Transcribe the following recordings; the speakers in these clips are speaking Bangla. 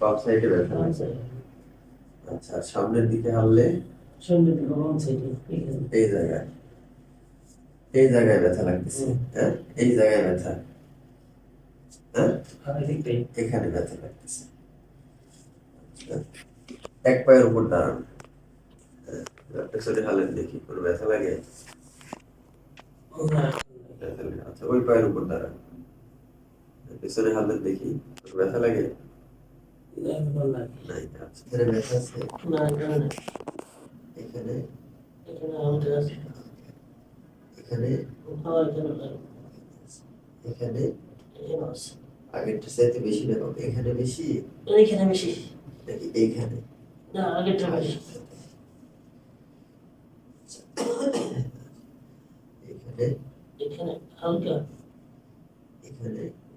বাম সাইডে ব্যথা লাগছে আচ্ছা আর সামনের দিকে হারলে সামনের দিকে বাম সাইডে এই জায়গায়। এই জায়গায়। ব্যথা লাগতেছে হ্যাঁ? এই জায়গায় ব্যথা। হ্যাঁ? এখানে ব্যথা লাগতেছে। আচ্ছা। এক পায়ের উপর দাঁড়ান। হ্যাঁ, পেছনে হালেন দেখি কোনো ব্যথা লাগে। আচ্ছা ওই পায়ের উপর দাঁড়ান। পেছনে হালেন দেখি ব্যথা লাগে? নাই আচ্ছা। এখানে ব্যথা আছে। না আগেরটা চাইতে বেশি না এখানে বেশি? এইখানে বেশি। নাকি এইখানে? না আগেরটা বেশি। এখানে? এখানে হালকা।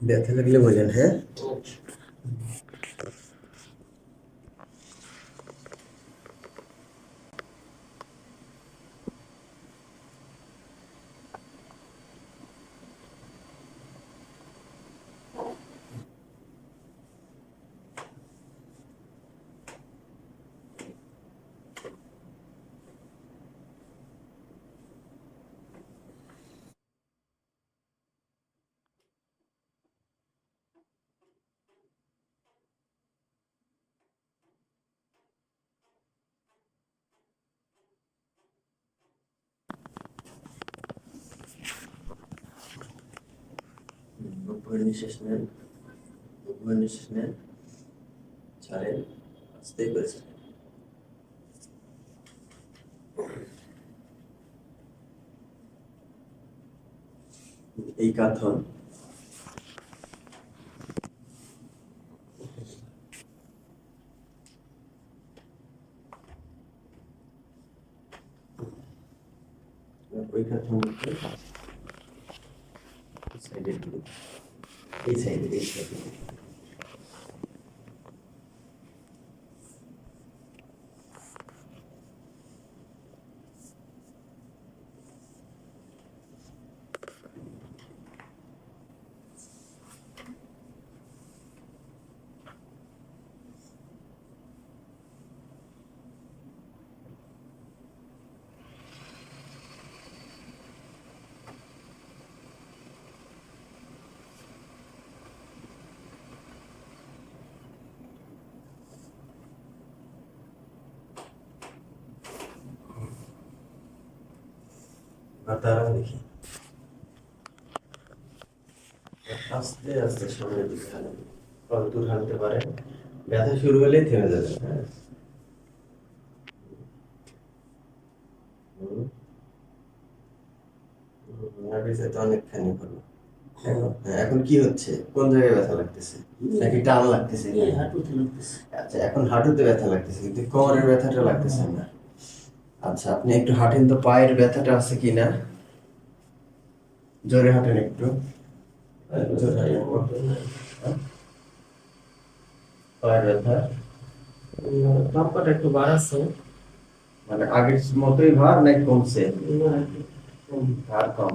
ব্যথা লাগলে বোঝেন হ্যাঁ আচ্ছা। উপরে নিঃশ্বাস নেন উপরে নিঃশ্বাস নেন ছাড়েন আস্তে করে এই কাঁথন ওই কাঁথন সাইডে এই সাইডে এই সাইডে আর দেখি। আস্তে আস্তে সামনের দিকে হাঁটেন কত দূর হাঁটতে পারেন ব্যথা শুরু হলেই থেমে যাবে হ্যাঁ। অনেকখানি হলো। এখন হ্যাঁ, এখন কি হচ্ছে? কোন জায়গায় ব্যথা লাগতেছে? নাকি টান লাগতেছে? এই হাঁটুতে লাগতেছে। আচ্ছা এখন হাঁটুতে ব্যথা লাগতেছে কিন্তু কোমরের ব্যথাটা লাগতেছে না। আচ্ছা আপনি একটু হাঁটেন তো পায়ের ব্যথাটা আছে কি না জোরে হাঁটেন একটু? পায়ের ব্যথা? বাম্পাটা একটু বাড়াচ্ছে। মানে আগের মতোই ভার নাকি কমছে। ভার কম।